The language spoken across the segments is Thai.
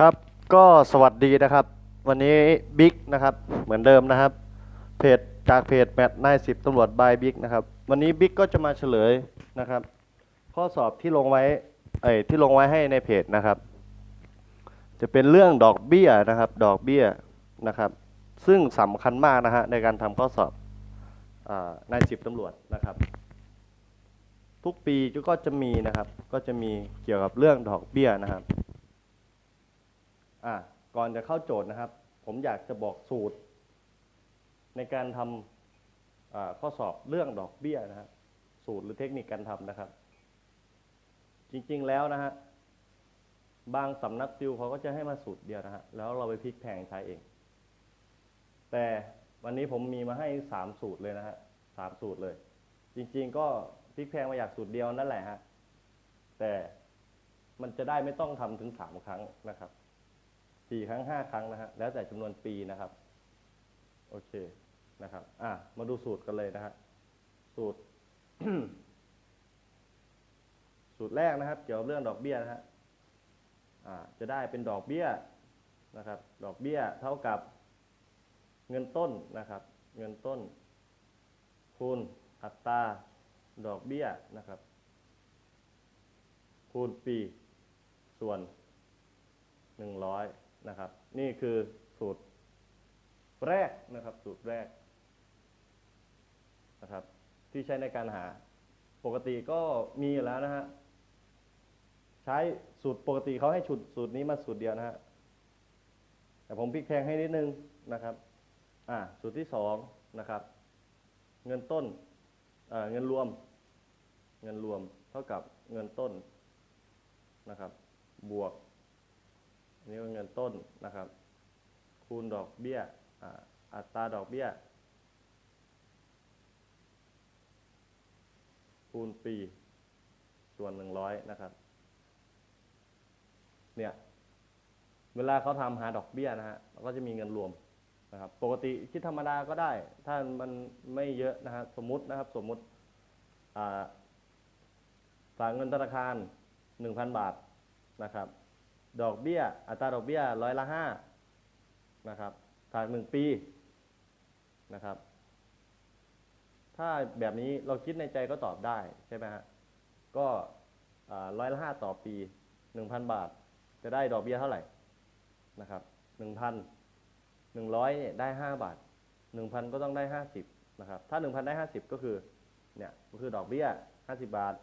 ครับก็สวัสดีนะครับ วันนี้บิ๊กนะครับเหมือนเดิมนะครับ เพจจากเพจแมทนายสิบตำรวจบายบิ๊กนะครับ วันนี้บิ๊กก็จะมาเฉลยนะครับ ข้อสอบที่ลงไว้เอ้ยที่ลงไว้ให้ในเพจนะครับ จะเป็นเรื่องดอกเบี้ยนะครับ ดอกเบี้ยนะครับ ซึ่งสำคัญมากนะฮะในการทำข้อสอบอนายสิบตำรวจนะครับ ทุกปีก็จะมีนะครับ ก็จะมีเกี่ยวกับเรื่องดอกเบี้ยนะครับ อะก่อนจะเข้าโจทย์นะครับ ผมอยากจะบอกสูตร ในการทำข้อสอบเรื่องดอกเบี้ยนะครับสูตรหรือเทคนิคการทำนะครับ จริงๆแล้วนะฮะบางสำนักติวเขาก็จะให้มาสูตรเดียวนะฮะแล้วเราไปพลิกแพงใช้เอง แต่วันนี้ผมมีมาให้สามสูตรเลยนะฮะสามสูตรเลย จริง ๆ ก็พลิกแพงมาอยากสูตรเดียวนั่นแหละฮะแต่มันจะได้ไม่ต้องทำถึงสามครั้งนะครับ สี่ครั้งห้าครั้งนะฮะแล้วแต่จำนวนปีนะครับ โอเคนะครับ อะมาดูสูตรกันเลยนะฮะสูตร สูตรแรกนะครับ เกี่ยวกับเรื่องดอกเบี้ยนะฮะอ่าจะได้เป็นดอกเบี้ยนะครับ ดอกเบี้ยเท่ากับเงินต้นนะครับ เงินต้น คูณอัตราดอกเบี้ยนะครับ คูณปีส่วนหนึ่งร้อย นะครับ นี่คือสูตรแรกนะครับ สูตรแรกนะครับ ที่ใช้ในการหาปกติก็มีอยู่แล้วนะฮะใช้สูตรปกติเขาให้ชุดสูตรนี้มาสูตรเดียวนะฮะแต่ผมพลิกแพงให้นิดนึงนะครับ อ่าสูตรที่สองนะครับ เงินต้นเอ่อเงินรวม เงินรวมเท่ากับเงินต้นนะครับ บวก อันนี้ก็เงินต้นนะครับ คูณดอกเบี้ยอัตราดอกเบี้ย คูณปี ส่วนหนึ่งร้อยนะครับ เนี่ยเวลาเขาทำหาดอกเบี้ยนะฮะก็จะมีเงินรวมนะครับ ปกติคิดธรรมดาก็ได้ ถ้ามันไม่เยอะนะฮะสมมุตินะครับ สมมุติฝากเงินธนาคารหนึ่งพันบาทนะครับ ดอกเบี้ย อัตราดอกเบี้ยร้อยละห้านะครับฝากหนึ่งปีนะครับ ถ้าแบบนี้เราคิดในใจก็ตอบได้ใช่ไหมฮะก็ร้อยละห้าต่อปีหนึ่งพันบาท จะได้ดอกเบี้ยเท่าไหร่นะครับหนึ่งพันหนึ่งร้อยเนี่ยได้ห้าบาทหนึ่งพันก็ต้องได้ห้าสิบนะครับ ถ้าหนึ่งพันได้ห้าสิบก็คือเนี่ยก็คือดอกเบี้ยห้าสิบาท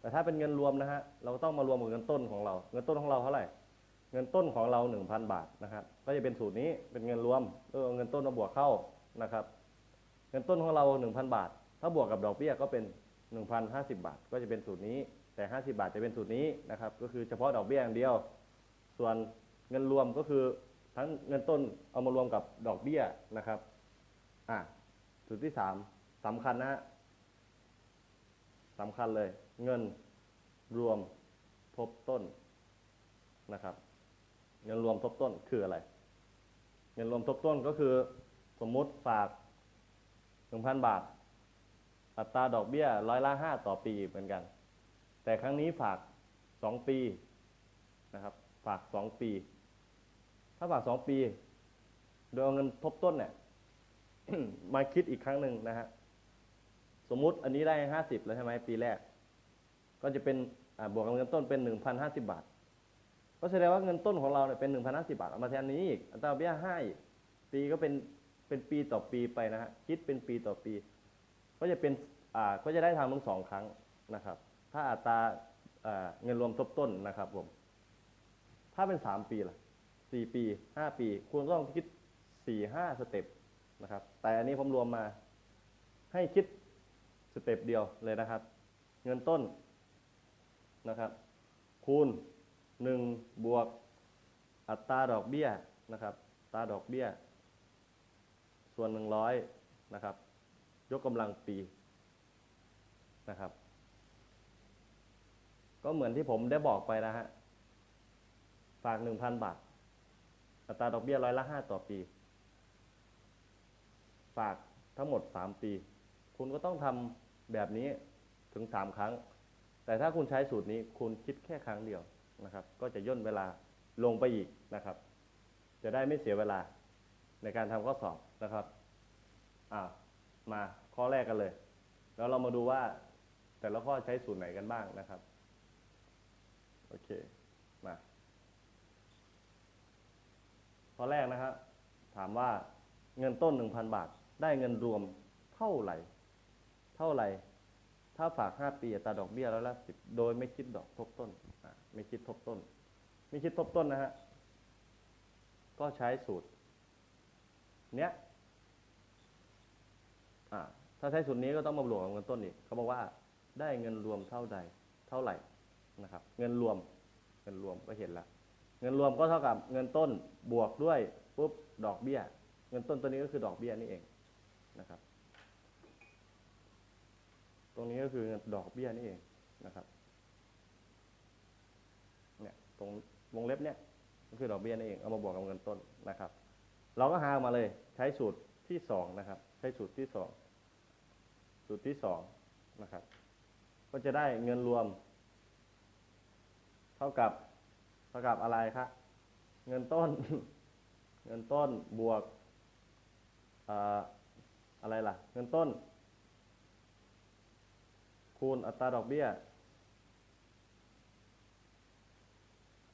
แต่ถ้าเป็นเงินรวมนะฮะเราก็ต้องมารวมกับเงินต้นของเรา เงินต้นของเราเท่าไหร่ เงินต้นของเราหนึ่งพันบาทนะครับ ก็จะเป็นสูตรนี้เป็นเงินรวมเออเอาเงินต้นมาบวกเข้านะครับ เงินต้นของเราหนึ่งพันบาท ถ้าบวกกับดอกเบี้ยก็เป็นหนึ่งพันห้าสิบาท ก็จะเป็นสูตรนี้ แต่ห้าสิบาทจะเป็นสูตรนี้นะครับ ก็คือเฉพาะดอกเบี้ยอย่างเดียว ส่วนเงินรวมก็คือทั้งเงินต้นเอามารวมกับดอกเบี้ยนะครับอะสูตรที่สามสำคัญนะฮะสำคัญเลย เงินรวมทบต้นนะครับ เงินรวมทบต้นคืออะไร เงินรวมทบต้นก็คือ สมมุติฝากหนึ่งพันบาท อัตราดอกเบี้ยร้อยละห้าต่อปีเหมือนกัน แต่ครั้งนี้ฝากสองปีนะครับ ฝากสองปี ถ้าฝากสองปี โดยเอาเงินทบต้นเนี่ยมาคิดอีกครั้งหนึ่งนะฮะสมมุติอันนี้ได้ห้าสิบแล้วใช่ไหมปีแรก ก็จะเป็นบวกกับเงินต้นเป็นหนึ่งพันห้าสิบาท ก็แสดงว่าเงินต้นของเราเนี่ยเป็นหนึ่งพันห้าสิบาทเอามาแทนนี้อีกอัตราเบี้ยให้ปีก็เป็นเป็นปีต่อปีไปนะฮะคิดเป็นปีต่อปี ก็จะเป็นอ่าก็จะได้ทำทั้งสองครั้งนะครับ ถ้าอัตราอ่าเงินรวมทบต้นนะครับผมถ้าเป็นสามปีล่ะสี่ปีห้าปีคุณต้องคิดสี่ห้าสเต็ปนะครับ แต่อันนี้ผมรวมมาให้คิดสเต็ปเดียวเลยนะครับ เงินต้นนะครับ คูณ หนึ่งบวกอัตราดอกเบี้ยนะครับตาดอกเบี้ย ส่วนหนึ่งร้อยนะครับ ยกกำลังปีนะครับ ก็เหมือนที่ผมได้บอกไปนะฮะฝากหนึ่งพันบาท อัตราดอกเบี้ยร้อยละห้าต่อปี ฝากทั้งหมดสามปี คุณก็ต้องทำแบบนี้ถึงสามครั้ง แต่ถ้าคุณใช้สูตรนี้คุณคิดแค่ครั้งเดียว นะครับ ก็จะย่นเวลาลงไปอีกนะครับ จะได้ไม่เสียเวลาในการทำข้อสอบนะครับอ่ามาข้อแรกกันเลย แล้วเรามาดูว่าแต่ละข้อใช้สูตรไหนกันบ้างนะครับโอเคมาข้อแรกนะครับ ถามว่าเงินต้นหนึ่งพันบาท ได้เงินรวมเท่าไหร่ เท่าไหร่ ถ้าฝากห้าปีอัตราดอกเบี้ยแล้วละสิบโดยไม่คิดดอกทบต้น ไม่คิดทบต้น ไม่คิดทบต้นนะฮะ ก็ใช้สูตร เนี้ยถ้าใช้สูตรนี้ก็ต้องมาบวกกับเงินต้นอีกเขาบอกว่าได้เงินรวมเท่าใด เท่าไหร่นะครับ เงินรวม เงินรวมก็เห็นละเงินรวมก็เท่ากับเงินต้นบวกด้วยปุ๊บดอกเบี้ย เงินต้นตัวนี้ก็คือดอกเบี้ยนี่เองนะครับ ตรงนี้ก็คือดอกเบี้ยนี่เองนะครับ ตรงวงเล็บเนี่ยก็คือดอกเบี้ยนี่นเองเอามาบวกกับเงินต้นนะครับ เราก็หาออกมาเลยใช้สูตรที่สองนะครับ ใช้สูตรที่สองสูตรที่สองนะครับ ก็จะได้เงินรวม เท่ากับเท่ากับอะไรครับเงินต้น เงินต้นบวกอะไรล่ะ เงินต้น คูณอัตราดอกเบี้ย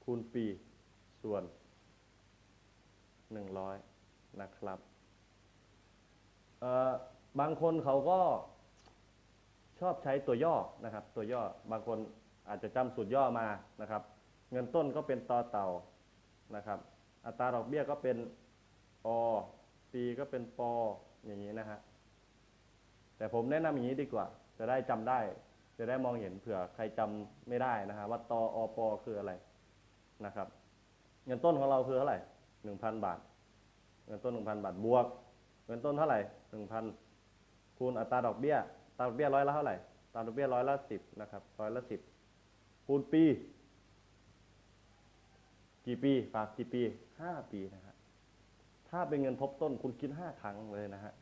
คูณปีส่วนหนึ่งร้อยนะครับ บางคนเขาก็ชอบใช้ตัวย่อนะครับ ตัวย่อบางคนอาจจะจำสูตรย่อมานะครับ เงินต้นก็เป็นตอเต่านะครับ อัตราดอกเบี้ยก็เป็นอปีก็เป็นปออย่างนี้นะฮะแต่ผมแนะนำอย่างนี้ดีกว่า จะได้จำได้ จะได้มองเห็นเผื่อใครจำไม่ได้นะฮะว่าตออปอคืออะไร นะครับ เงินต้นของเราคือเท่าไหร่หนึ่งพันบาท เงินต้นหนึ่งพันบาทบวก เงินต้นเท่าไหร่หนึ่งพันคูณอัตราดอกเบี้ยตราดอกเบี้ยร้อยละเท่าไหร่ตราดอกเบี้ยร้อยละสิบนะครับร้อยละสิบคูณปี กี่ปีฝากกี่ปีห้าปีนะฮะถ้าเป็นเงินทบต้นคุณคิดห้าครั้งเลยนะฮะ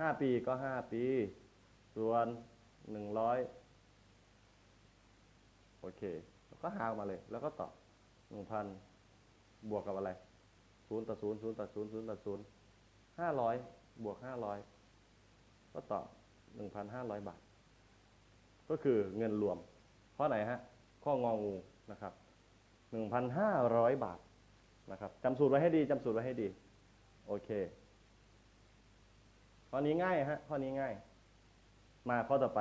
ห้าปีก็ห้าปี ส่วนหนึ่งร้อยโอเค ก็หาออกมาเลย แล้วก็ตอบหนึ่งพันบวกกับอะไรศูนย์ต่อศูนย์ศูนย์ต่อศูนย์ศูนย์ต่อศูนย์ห้าร้อยบวกห้าร้อยก็ตอบหนึ่งพันห้าร้อยบาท ก็คือเงินรวมข้อไหนฮะ ข้ององูนะครับหนึ่งพันห้าร้อยบาทนะครับจำสูตรไว้ให้ดีจำสูตรไว้ให้ดี โอเคข้อนี้ง่ายฮะข้อนี้ง่าย มาข้อต่อไป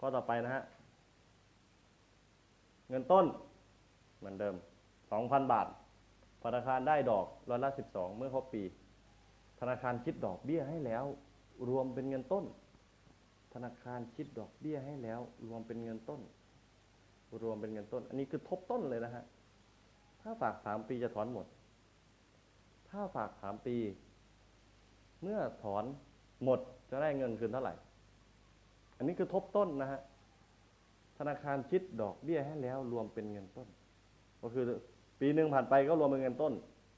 ข้อต่อไปนะฮะ เงินต้นเหมือนเดิมสองพันบาท ธนาคารได้ดอกร้อยละสิบสองเมื่อครบปี ธนาคารคิดดอกเบี้ยให้แล้ว รวมเป็นเงินต้น ธนาคารคิดดอกเบี้ยให้แล้ว รวมเป็นเงินต้น รวมเป็นเงินต้น อันนี้คือทบต้นเลยนะฮะ ถ้าฝากสามปีจะถอนหมด ถ้าฝากสามปี เมื่อถอนหมดจะได้เงินคืนเท่าไหร่ อันนี้คือทบต้นนะฮะ ธนาคารคิดดอกเบี้ยให้แล้ว รวมเป็นเงินต้น ก็คือปีหนึ่งผ่านไปก็รวมเป็นเงินต้น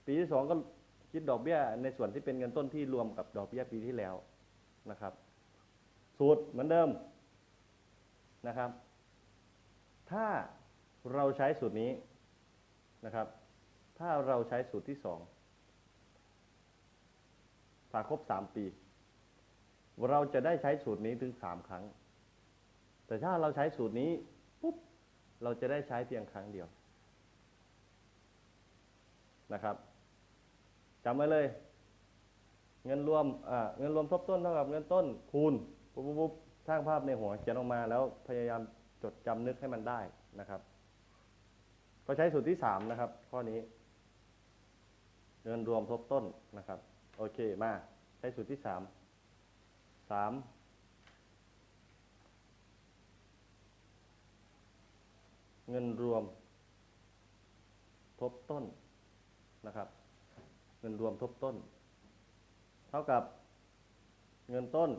ปีที่สองก็คิดดอกเบี้ยในส่วนที่เป็นเงินต้นที่รวมกับดอกเบี้ยปีที่แล้วนะครับ สูตรเหมือนเดิมนะครับ ถ้าเราใช้สูตรนี้นะครับ ถ้าเราใช้สูตรที่สองฝากครบสามปี เราจะได้ใช้สูตรนี้ถึงสามครั้ง แต่ถ้าเราใช้สูตรนี้ปุ๊บเราจะได้ใช้เพียงครั้งเดียวนะครับจำไว้เลย เงินรวมเงินรวมทบต้นเท่ากับเงินต้นคูณปุ๊บปุ๊บปุ๊บสร้างภาพในหัวเขียนออกมาแล้วพยายามจดจำนึกให้มันได้นะครับ ก็ใช้สูตรที่สามนะครับ ข้อนี้ เงินรวมทบต้นนะครับ โอเคมาใช้สูตรที่สามสาม เงินรวมทบต้นนะครับ เงินรวมทบต้น เท่ากับเงินต้น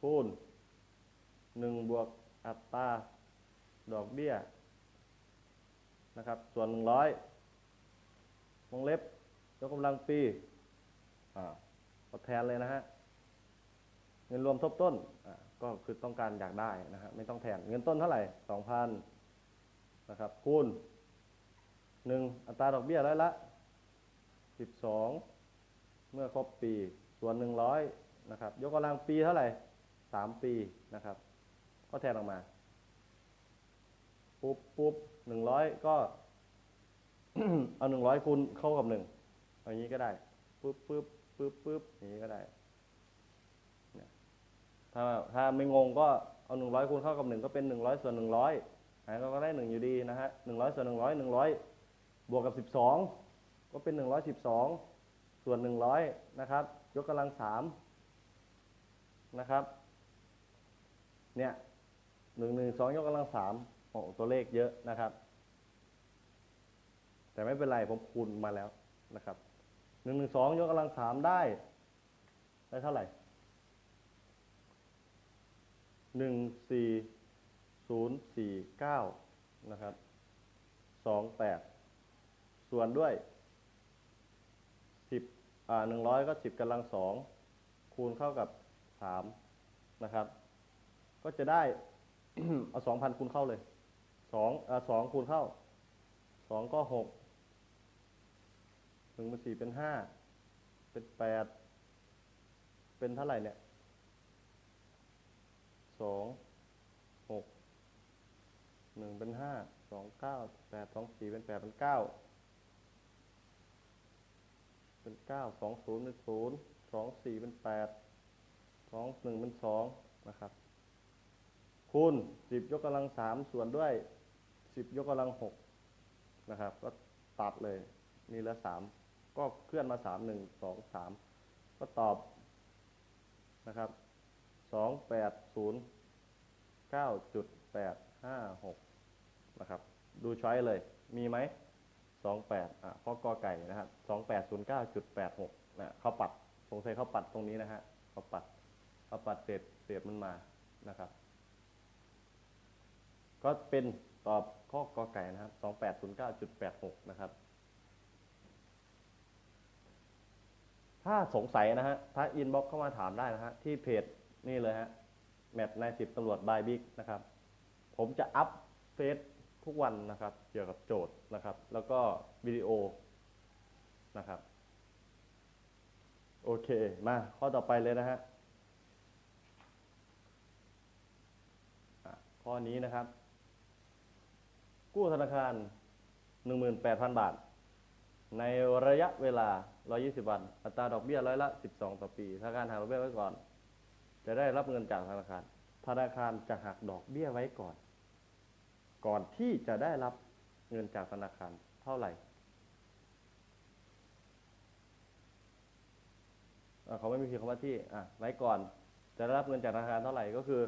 คูณหนึ่งบวกอัตราดอกเบี้ยนะครับ ส่วนหนึ่งร้อยวงเล็บยกกำลังปีอ่าแทนเลยนะฮะ เงินรวมทบต้นอ่า ก็คือต้องการอยากได้นะฮะไม่ต้องแทนเงินต้นเท่าไหร่สองพันนะครับคูณหนึ่งอัตราดอกเบี้ยร้อยละสิบสองเมื่อครบปีส่วนหนึ่งร้อยนะครับ ยกกำลังปีเท่าไหร่สามปีนะครับ ก็แทนออกมา ปุ๊บปุ๊บหนึ่งร้อยก็ เอาหนึ่งร้อยคูณเข้ากับหนึ่งอย่างนี้ก็ได้ปุ๊บปุ๊บปุ๊บปุ๊บอย่างนี้ก็ได้ ถ้าถ้าไม่งงก็เอาหนึ่งร้อยคูณเข้ากับหนึ่งก็เป็นหนึ่งร้อยส่วนหนึ่งร้อยหารก็ได้หนึ่งอยู่ดีนะฮะหนึ่งร้อยส่วนหนึ่งร้อยหนึ่งร้อยบวกกับสิบสองก็เป็นหนึ่งร้อยสิบสองส่วนหนึ่งร้อยนะครับ ยกกำลังสามนะครับ เนี่ยหนึ่งหนึ่งสองยกกำลังสามโอ้ตัวเลขเยอะนะครับ แต่ไม่เป็นไรผมคูณมาแล้วนะครับหนึ่งหนึ่งสองยกกำลังสามได้ ได้เท่าไหร่ หนึ่งสี่ศูนย์สี่เก้านะครับสองแปดส่วนด้วยสิบอ่าหนึ่งร้อยก็สิบกำลังสองคูณเข้ากับสามนะครับ ก็จะได้ เอาสองพันคูณเข้าเลยสองอ่าสองคูณเข้าสองก็หกหนึ่งเป็นสี่เป็นห้าเป็นแปดเป็นเท่าไหร่เนี่ย สองหกหนึ่งเป็นห้าสองเก้าแปดสองสี่เป็นแปดเป็นเก้าเป็นเก้าสองศูนย์เป็นศูนย์สองสี่เป็นแปดสองหนึ่งเป็นสองนะครับ คูณสิบยกกำลังสามส่วนด้วยสิบยกกำลังหกนะครับ ก็ตัดเลยนี่ลือสามก็เคลื่อนมาสามหนึ่งสองสามก็ตอบนะครับ สองแปดศูนย์เก้าจุดแปดห้าหกนะครับ ดูช้อยเลย มีไหมสองแปดอะข้อกอไก่นะครับสองแปดศูนย์เก้าจุดแปดหกนะเขาปัดสงสัยเขาปัดตรงนี้นะฮะเขาปัดเขาปัดเศษเศษมันมานะครับ ก็เป็นตอบข้อกอไก่นะครับสองแปดศูนย์เก้าจุดแปดหกนะครับถ้าสงสัยนะฮะถ้าอินบ็อกเข้ามาถามได้นะฮะที่เพจ นี่เลยฮะ แมทนายสิบตำรวจบายบิ๊กนะครับ ผมจะอัพเฟซทุกวันนะครับ เกี่ยวกับโจทย์นะครับ แล้วก็วิดีโอนะครับ โอเค มาข้อต่อไปเลยนะฮะข้อนี้นะครับ กู้ธนาคาร 18,000 บาท ในระยะเวลา 120 วัน อัตราดอกเบี้ยร้อยละ 12 ต่อปีธนาคารหักดอกเบี้ยไว้ก่อน จะได้รับเงินจากธนาคาร ธนาคารจะหักดอกเบี้ยไว้ก่อน ก่อนที่จะได้รับเงินจากธนาคารเท่าไหร่เขาไม่มีเพียงคำว่าที่อะไว้ก่อน จะได้รับเงินจากธนาคารเท่าไหร่ก็คือ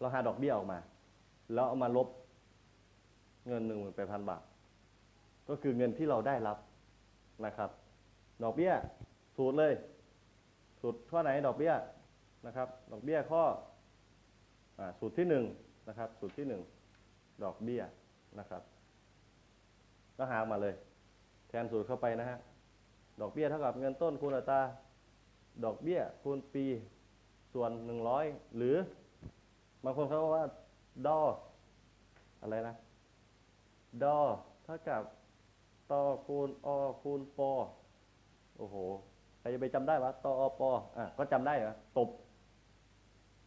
เราหาดอกเบี้ยออกมา แล้วเอามาลบเงิน18,000บาท ก็คือเงินที่เราได้รับนะครับ ดอกเบี้ยสูตรเลย สูตรข้อไหนดอกเบี้ยนะครับ ดอกเบี้ยข้ออสูตรที่หนึ่งนะครับ สูตรที่หนึ่งดอกเบี้ยนะครับก็หามาเลย แทนสูตรเข้าไปนะฮะดอกเบี้ยเท่ากับเงินต้นคูณอัตราดอกเบี้ยคูณปีส่วนหนึ่งร้อยหรือบางคนเขาว่าดออะไรนะ ดอเท่ากับตอคูณอคูณปอโอ้โห ใครจะไปจำได้วะตอปอะก็จำได้เหรอตบ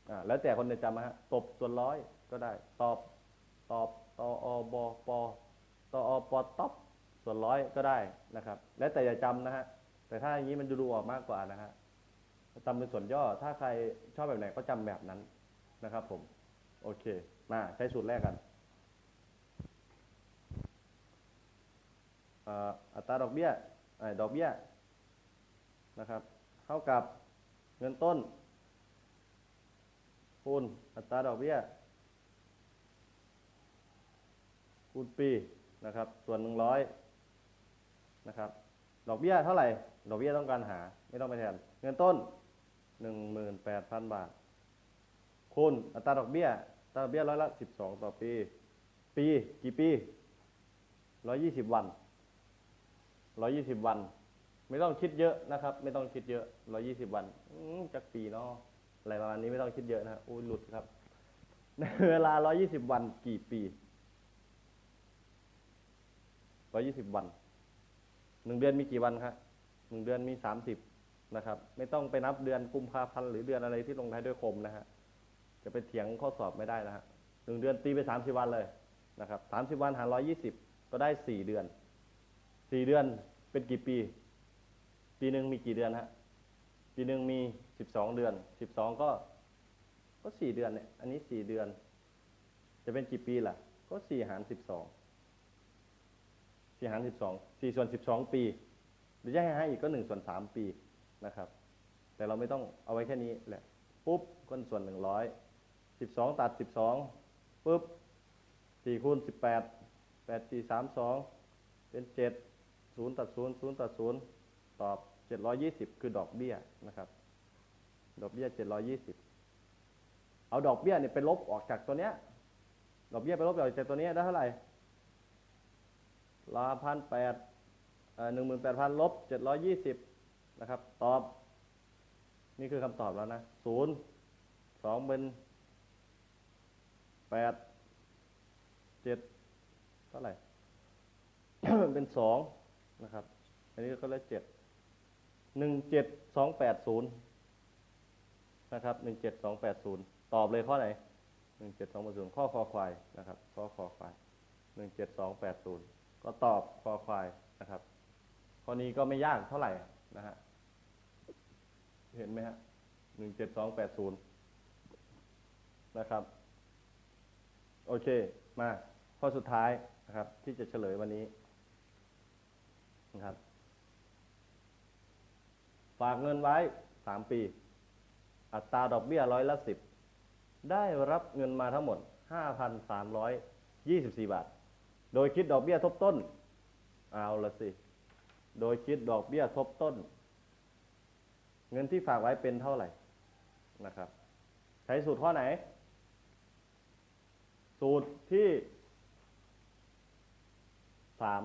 อ่าแล้วแต่คนจะจำนะฮะตบส่วนร้อยก็ได้ ตอบตอบตออบปอตออปอตอบส่วนร้อยก็ได้นะครับ แล้วแต่จะจำนะฮะแต่ถ้าอย่างนี้มันดูออกมากกว่านะฮะจำเป็นส่วนย่อ ถ้าใครชอบแบบไหนก็จำแบบนั้นนะครับผม โอเค มาใช้สูตรแรกกันอัตราดอกเบี้ยดอกเบี้ย นะครับ เท่ากับเงินต้น คูณอัตราดอกเบี้ย คูณปีนะครับ ส่วนหนึ่งร้อยนะครับ ดอกเบี้ยเท่าไหร่ ดอกเบี้ยต้องการหา ไม่ต้องไปแทน เงินต้นหนึ่งหมื่นแปดพันบาท คูณอัตราดอกเบี้ยอัตราดอกเบี้ยร้อยละสิบสองต่อปี ปีกี่ปีร้อยยี่สิบวันร้อยี่สิบวัน ไม่ต้องคิดเยอะนะครับ ไม่ต้องคิดเยอะร้อยี่สิบวันจักปีเนาะอะไรประมาณนี้ไม่ต้องคิดเยอะนะฮะอุ้ยหลุดครับในเวลา120วันกี่ปี120วันหนึ่งเดือนมีกี่วันครับหนึ่งเดือนมี30นะครับ ไม่ต้องไปนับเดือนกุมภาพันธ์หรือเดือนอะไรที่ลงท้ายด้วยคมนะฮะจะไปเถียงข้อสอบไม่ได้นะฮะหนึ่งเดือนตีไป30วันเลยนะครับ30วันหาร120ก็ได้4เดือน4เดือนเป็นกี่ปี ปีหนึ่งมีกี่เดือนฮะปีหนึ่งมีสิบสองเดือนสิบสองก็ ก็สี่เดือนเนี่ย อันนี้สี่เดือน จะเป็นกี่ปีล่ะ ก็สี่หารสิบสองสี่หารสิบสองสี่ส่วนสิบสองปีหรือจะให้ให้อีกก็หนึ่งส่วนสามปีนะครับ แต่เราไม่ต้องเอาไว้แค่นี้แหละ ปุ๊บก็ส่วนหนึ่งร้อยสิบสองตัดสิบสองปุ๊บสี่คูณสิบแปดแปดสี่สามสองเป็นเจ็ดศูนย์ตัดศูนย์ศูนย์ตัดศูนย์ตอบ 720 คือดอกเบี้ยนะครับ ดอกเบี้ย 720 เอาดอกเบี้ยเนี่ยไปลบออกจากตัวเนี้ย ดอกเบี้ยไปลบออกจากตัวเนี้ยได้เท่าไหร่ลาพันแปดหนึ่งหมื่นแปดพันลบเจ็ดร้อยี่สิบนะครับ ตอบ นี่คือคำตอบแล้วนะศูนย์สองเป็นแปดเจ็ดเท่าไหร่ เป็นสองนะครับ อันนี้ก็เลขเจ็ด หนึ่งเจ็ดสองแปดศูนย์นะครับหนึ่งเจ็ดสองแปดศูนย์ตอบเลยข้อไหนหนึ่งเจ็ดสองแปดศูนย์ข้อคอควายนะครับ ข้อคอควายหนึ่งเจ็ดสองแปดศูนย์ก็ตอบคอควายนะครับ ข้อนี้ก็ไม่ยากเท่าไหร่นะฮะ เห็นไหมฮะหนึ่งเจ็ดสองแปดศูนย์นะครับ โอเค มาข้อสุดท้ายนะครับ ที่จะเฉลยวันนี้นะครับ ฝากเงินไว้สามปี อัตราดอกเบี้ยร้อยละสิบได้รับเงินมาทั้งหมดห้าพันสามร้อยยี่สิบาท โดยคิดดอกเบี้ยทบต้น เอาละสิ โดยคิดดอกเบี้ยทบต้น เงินที่ฝากไว้เป็นเท่าไหร่นะครับ ใช้สูตรข้อไหน สูตรที่สาม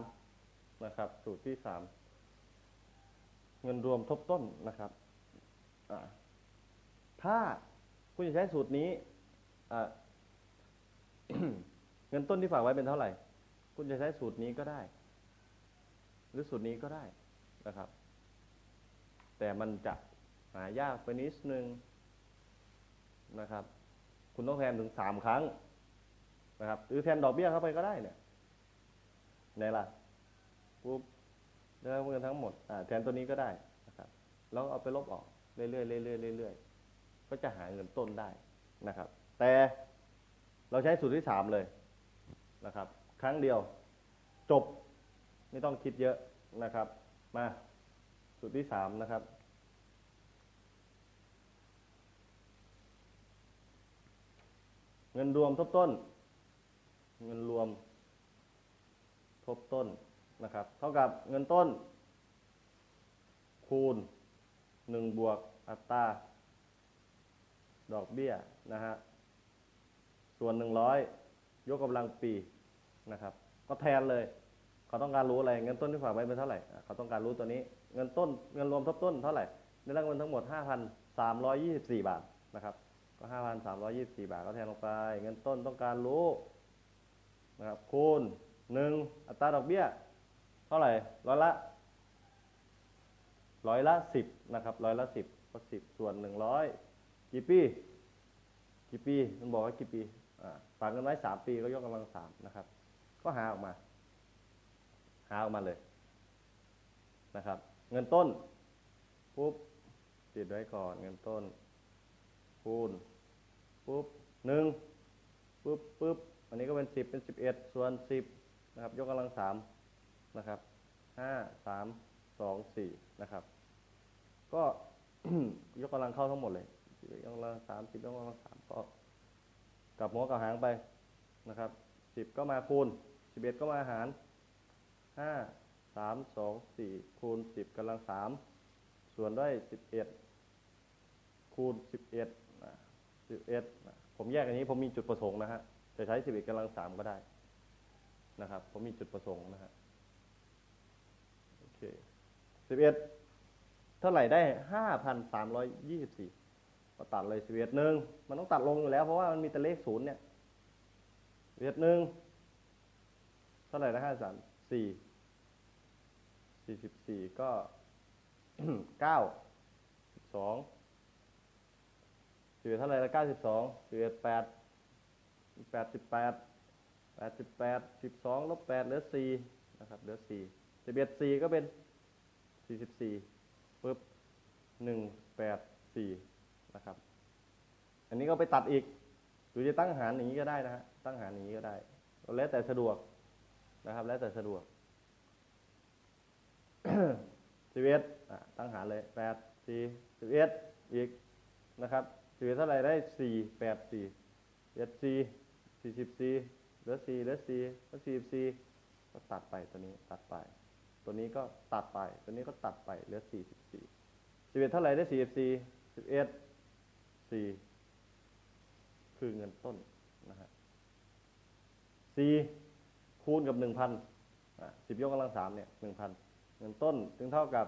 นะครับ สูตรที่สาม เงินรวมทบต้นนะครับถ้าคุณจะใช้สูตรนี้เงินต้นที่ฝากไว้เป็นเท่าไหร่ คุณจะใช้สูตรนี้ก็ได้ หรือสูตรนี้ก็ได้นะครับ แต่มันจะหายากไปนิดนึงนะครับ คุณต้องแทนถึงสามครั้งนะครับ หรือแทนดอกเบี้ยเข้าไปก็ได้เนี่ยไหนล่ะปุ๊บ ได้เงินทั้งหมดอแทนตัวนี้ก็ได้นะครับแล้วเอาไปลบออกเรื่อยๆเรื่อยๆเรื่อยๆก็จะหาเงินต้นได้นะครับ แต่เราใช้สูตรที่สามเลยนะครับ ครั้งเดียวจบไม่ต้องคิดเยอะนะครับ มาสูตรที่สามนะครับเงินรวมทบต้น เงินรวมทบต้น นะครับ เท่ากับเงินต้น คูณหนึ่งบวกอัตราดอกเบี้ยนะฮะส่วนหนึ่งร้อยยกกำลังปีนะครับ ก็แทนเลยเขาต้องการรู้อะไร เงินต้นที่ฝากไว้เป็นเท่าไหร่เขาต้องการรู้ตัวนี้ เงินต้นเงินรวมทบต้นเท่าไหร่ได้รับเงินทั้งหมด 5,324 บาทนะครับ ก็ 5,324 บาทก็แทนลงไป เงินต้นต้องการรู้นะครับคูณหนึ่งอัตราดอกเบี้ย เท่าไหร่ร้อยละร้อยละสิบนะครับร้อยละสิบก็สิบส่วนหนึ่งร้อยกี่ปี กี่ปีมันบอกว่ากี่ปีอ่าฝากเงินไว้สามปีก็ยกกำลังสามนะครับ ก็หาออกมา หาออกมาเลยนะครับ เงินต้นปุ๊บติดไว้ก่อนเงินต้น คูณปุ๊บหนึ่งปุ๊บปุ๊บอันนี้ก็เป็นสิบเป็นสิบเอ็ดส่วนสิบนะครับ ยกกำลังสาม นะครับห้าสามสองสี่นะครับ ก็ยกกำลังเข้าทั้งหมดเลยยกกำลังสามสิบยกกำลังสามก็กลับหัวกับหางไปนะครับสิบก็มาคูณสิบเอ็ดก็มาหารห้าสามสองสี่คูณสิบกำลังสามส่วนด้วยสิบเอ็ดคูณสิบเอ็ดสิบเอ็ดผมแยกอันนี้ผมมีจุดประสงค์นะฮะจะใช้สิบเอ็ดกำลังสามก็ได้นะครับ ผมมีจุดประสงค์นะฮะ เคสิบเอ็ดเท่าไหร่ได้ห้าพันสามร้อยยี่สิบสี่ก็ตัดเลยสิบเอ็ดหนึ่งมันต้องตัดลงอยู่แล้ว เพราะว่ามันมีแต่เลขศูนย์เนี่ยสิบเอ็ดหนึ่งเท่าไหร่นะห้าสามสี่สี่สิบสี่ก็เก้าสิบสองสิบเอ็ดเท่าไหร่ละเก้าสิบสองสิบเอ็ดแปดแปดสิบแปดแปดสิบแปดสิบสองลบแปดเหลือสี่นะครับเหลือสี่ สิบเอ็ดสี่ก็เป็นสี่สิบสี่ปึ๊บหนึ่งแปดสี่นะครับ อันนี้ก็ไปตัดอีก หรือจะตั้งหารอย่างนี้ก็ได้นะฮะ ตั้งหารอย่างนี้ก็ได้ แล้วแต่สะดวกนะครับ แล้วแต่สะดวกสิบเอ็ดตั้งหารเลยแปดสี่สิบเอ็ดอีกนะครับสิบเอ็ดเท่าไหร่ได้สี่แปดสี่เอ็ดสี่สี่สิบสี่เหลือสี่เหลือสี่ก็สี่สิบสี่ก็ตัดไปตัวนี้ตัดไป ตัวนี้ก็ตัดไป ตัวนี้ก็ตัดไปเหลือสี่สิบสี่สิบเอ็ดเท่าไหร่ได้สี่สิบสี่สิบเอ็ดสี่คือเงินต้นนะฮะสี่คูณกับหนึ่งพันสิบยกกำลังสามเนี่ยหนึ่งพันเงินต้นจึงเท่ากับ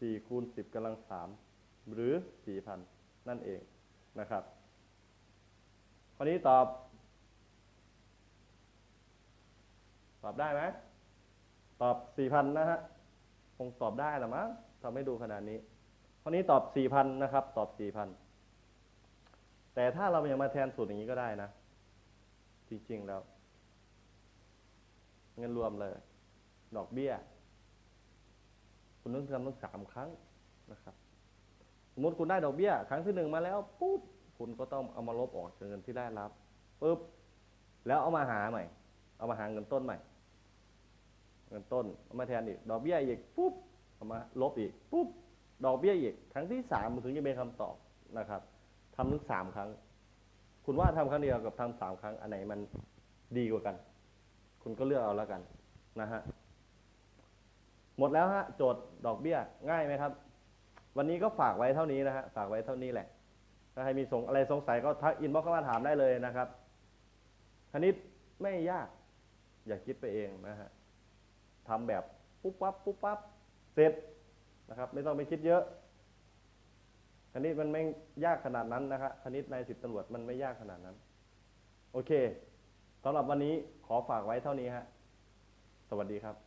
สี่คูณสิบกำลังสามหรือสี่พันนั่นเองนะครับข้อนี้ตอบ ตอบได้ไหม ตอบสี่พันนะฮะ คงตอบได้ละมั้งทำให้ดูขนาดนี้ข้อนี้ตอบสี่พันนะครับ ตอบสี่พันแต่ถ้าเราอยังมาแทนสูตรอย่างนี้ก็ได้นะ จริงๆแล้ว เงินรวมเลย ดอกเบี้ย คุณต้องทำตั้งสามครั้งนะครับ สมมติคุณได้ดอกเบี้ย ครั้งที่หนึ่งมาแล้วปุ๊บคุณก็ต้องเอามาลบออกจากเงินที่ได้รับปุ๊บแล้วเอามาหาใหม่ เอามาหาเงินต้นใหม่ เงินต้นเอามาแทนอีก ดอกเบี้ยอีกปุ๊บเอามาลบอีกปุ๊บดอกเบี้ยอีกครั้งที่สามมันถึงจะเป็นคำตอบนะครับทำถึงสามครั้ง คุณว่าทำครั้งเดียวกับทำสามครั้งอันไหนมันดีกว่ากัน คุณก็เลือกเอาแล้วกันนะฮะหมดแล้วฮะโจทย์ดอกเบี้ยง่ายไหมครับ วันนี้ก็ฝากไว้เท่านี้นะฮะฝากไว้เท่านี้แหละ ถ้าใครมีสงอะไรสงสัยก็ทักอินบ็อกเข้ามาถามได้เลยนะครับคณิตไม่ยาก อย่าคิดไปเองนะฮะ ทำแบบปุ๊บปั๊บปุ๊บปั๊บเสร็จนะครับ ไม่ต้องไปคิดเยอะคณิตมันไม่ยากขนาดนั้นนะครับคณิตในสิบตำรวจมันไม่ยากขนาดนั้น โอเคสำหรับวันนี้ขอฝากไว้เท่านี้ฮะสวัสดีครับ